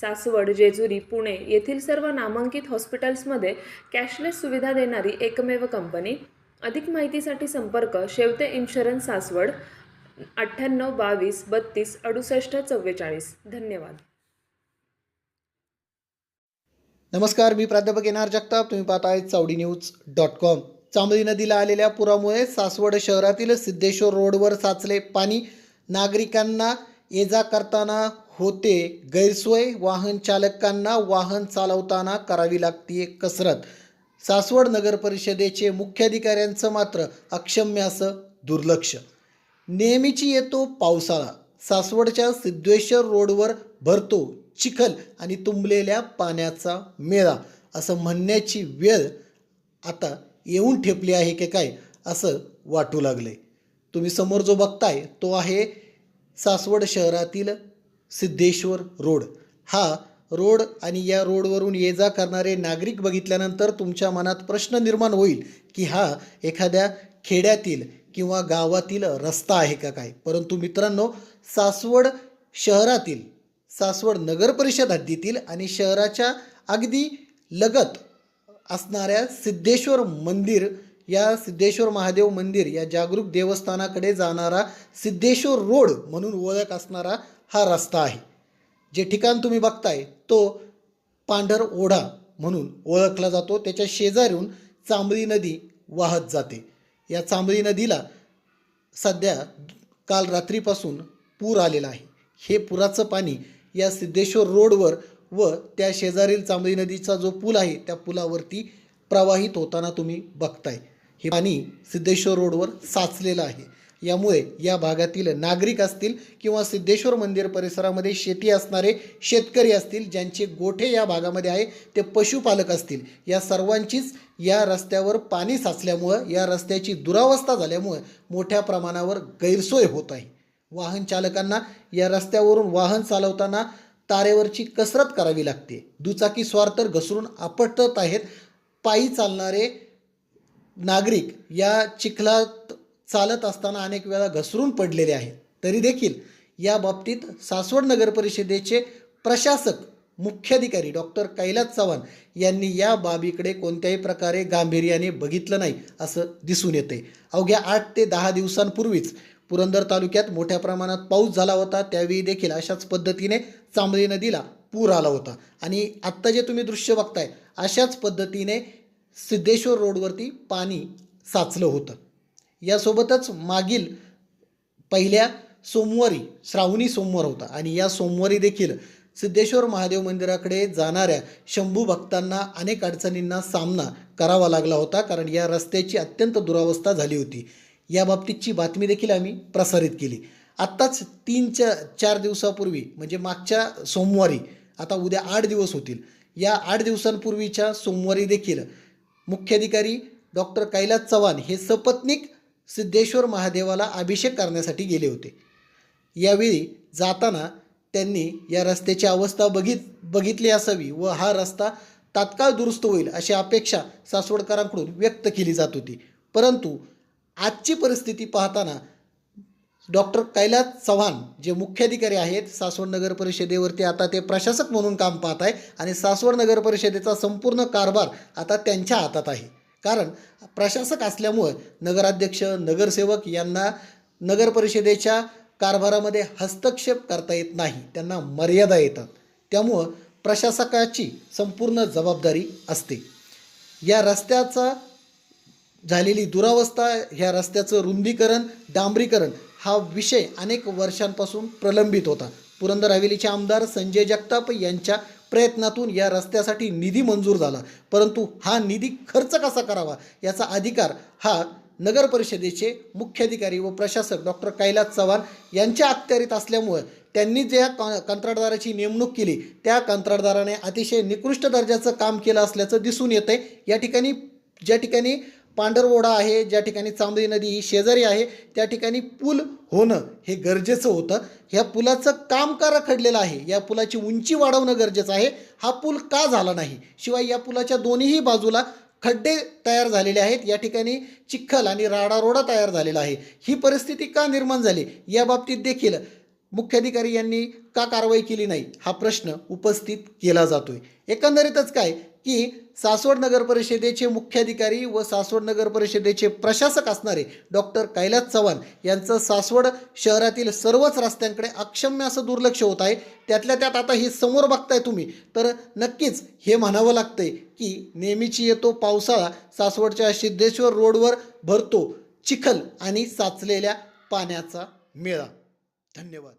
सासवड जेजुरी पुणे येथील सर्व नामांकित हॉस्पिटल्समध्ये कॅशलेस सुविधा देणारी एकमेव कंपनी. अधिक माहितीसाठी संपर्क शेवते इन्शुरन्स सासवड अठ्ठ्याण्णव बावीस बत्तीस अडुसष्ट चव्वेचाळीस. धन्यवाद. नमस्कार मी प्राध्यापक येणार जगताप. तुम्ही पाहताय Chavadi news dot com. Chambli नदीला आलेल्या पुरामुळे सासवड शहरातील सिद्धेश्वर रोडवर साचले पाणी. नागरिकांना ये जा करताना होते. गैरसोय वाहन चालकांना वाहन चालवताना करावी लागते कसरत. सासवड नगर परिषदेचे मुख्याधिकाऱ्यांचं मात्र अक्षम्य असं दुर्लक्ष. नेहमीची येतो पावसाळा. सासवडच्या सिद्धेश्वर रोडवर भरतो चिखल आणि तुंबलेल्या पाण्याचा मेळा. असं म्हणण्याची वेळ आता येऊन ठेपली आहे की काय असं वाटू लागलंय. तुम्ही समोर जो बघताय तो आहे सासवड शहरातील सिद्धेश्वर रोड. हा रोड आणि या रोडवरून ये जा करणारे नागरिक बघितल्यानंतर तुमच्या मनात प्रश्न निर्माण होईल की हा एखाद्या खेड्यातील किंवा गावातील रस्ता आहे का काय? परंतु मित्रांनो सासवड शहरातील सासवड नगर परिषद हद्दीतील आणि शहराच्या अगदी लगत असणाऱ्या सिद्धेश्वर मंदिर या सिद्धेश्वर महादेव मंदिर या जागरूक देवस्थानाकडे जाणारा सिद्धेश्वर रोड म्हणून ओळख असणारा हा रस्ता आहे. जे ठिकाण तुम्ही बघताय तो पांढर ओढा म्हणून ओळखला जातो. त्याच्या शेजारून चांबळी नदी वाहत जाते. या चांबळी नदीला सध्या काल रात्रीपासून पूर आलेला आहे. हे पुराचं पाणी या सिद्धेश्वर रोडवर व त्या शेजारील चांबळी नदीचा जो पूल आहे त्या पुलावरती प्रवाहित होताना तुम्ही बघताय. हे पाणी सिद्धेश्वर रोडवर साचलेलं आहे. यामुळे या भागातील नागरिक असतील किंवा सिद्धेश्वर मंदिर परिसरामध्ये शेती असणारे शेतकरी असतील ज्यांचे गोठे या भागामध्ये आहे ते पशुपालक असतील या सर्वांचीच या रस्त्यावर पाणी साचल्यामुळं या रस्त्याची दुरावस्था झाल्यामुळं मोठ्या प्रमाणावर गैरसोय होत आहे. वाहन चालकांना या रस्त्यावरून वाहन चालवताना तारेवरची कसरत करावी लागते. दुचाकी स्वार तर घसरून आपटत आहेत. पायी चालणारे नागरिक या चिखलात चालत असताना अनेक वेळा घसरून पडलेले आहेत. तरी देखील या बाबतीत सासवड नगर परिषदेचे प्रशासक मुख्याधिकारी डॉक्टर कैलास चव्हाण यांनी या बाबीकडे कोणत्याही प्रकारे गांभीर्याने बघितलं नाही असं दिसून येते अवघ्या आठ ते दहा दिवसांपूर्वीच पुरंदर तालुक्यात मोठ्या प्रमाणात पाऊस झाला होता. त्यावेळी देखील अशाच पद्धतीने चांबळी नदीला पूर आला होता. आणि आत्ता जे तुम्ही दृश्य बघताय अशाच पद्धतीने सिद्धेश्वर रोडवरती पाणी साचलं होतं. यासोबतच मागील पहिल्या सोमवारी श्रावणी सोमवार होता. आणि या सोमवारी देखील सिद्धेश्वर महादेव मंदिराकडे जाणाऱ्या शंभू भक्तांना अनेक अडचणींना सामना करावा लागला होता. कारण या रस्त्याची अत्यंत दुरावस्था झाली होती. या बाबतीतची बातमी देखील आम्ही प्रसारित केली. आत्ताच तीनच्या चार दिवसापूर्वी म्हणजे मागच्या सोमवारी आता उद्या आठ दिवस होतील. या आठ दिवसांपूर्वीच्या सोमवारी देखील मुख्याधिकारी डॉक्टर कैलास चव्हाण हे सपत्निक सिद्धेश्वर महादेवाला अभिषेक करण्यासाठी गेले होते. यावेळी जाताना त्यांनी या रस्त्याची अवस्था बघित बघितली असावी व हा रस्ता तात्काळ दुरुस्त होईल अशी अपेक्षा सासवडकरांकडून व्यक्त केली जात होती. परंतु आजची परिस्थिती पाहताना डॉक्टर कैलास चव्हाण जे मुख्याधिकारी आहेत सासवड नगर परिषदेवरती आता ते प्रशासक म्हणून काम पाहत आहे आणि सासवड नगर परिषदेचा संपूर्ण कारभार आता त्यांच्या हातात आहे. कारण प्रशासक असल्यामुळं नगराध्यक्ष नगरसेवक यांना नगर परिषदेच्या कारभारामध्ये हस्तक्षेप करता येत नाही. त्यांना मर्यादा येतात. त्यामुळं प्रशासकाची संपूर्ण जबाबदारी असते. या रस्त्याचा झालेली दुरावस्था ह्या रस्त्याचं रुंदीकरण डांबरीकरण हा विषय अनेक वर्षांपासून प्रलंबित होता. पुरंदर हवेलीचे आमदार संजय जगताप यांच्या प्रयत्नातून या रस्त्यासाठी निधी मंजूर झाला. परंतु हा निधी खर्च कसा करावा याचा अधिकार हा नगर परिषदेचे मुख्याधिकारी व प्रशासक डॉक्टर कैलास चव्हाण यांच्या अखत्यारीत असल्यामुळं त्यांनी ज्या कं कंत्राटदाराची नेमणूक केली त्या कंत्राटदाराने अतिशय निकृष्ट दर्जाचं काम केलं असल्याचं दिसून येतं आहे या ठिकाणी ज्या ठिकाणी पांढरवोडा आहे ज्या ठिकाणी चांबळी नदी ही शेजारी आहे त्या ठिकाणी पूल होणं हे गरजेचं होतं. ह्या पुलाचं काम का रखडलेलं आहे. या पुलाची उंची वाढवणं गरजेचं आहे. हा पूल का झाला नाही? शिवाय या पुलाच्या दोन्हीही बाजूला खड्डे तयार झालेले आहेत. या ठिकाणी चिखल आणि राडारोडा तयार झालेला आहे. ही परिस्थिती का निर्माण झाली? या बाबतीत देखील मुख्याधिकारी यांनी का कारवाई केली नाही? हा प्रश्न उपस्थित केला जातोय. एकंदरीतच काय? की सासवड नगर परिषदेचे मुख्याधिकारी व सासवड नगर परिषदेचे प्रशासक असणारे डॉक्टर कैलास चव्हाण यांचं सासवड शहरातील सर्वच रस्त्यांकडे अक्षम्य असं दुर्लक्ष होत आहे. त्यातल्या त्यात आता हे समोर बघताय तुम्ही. तर नक्कीच हे म्हणावं लागतंय की नेहमीची येतो पावसाळा सासवडच्या सिद्धेश्वर रोडवर भरतो चिखल आणि साचलेल्या पाण्याचा मेळा. धन्यवाद.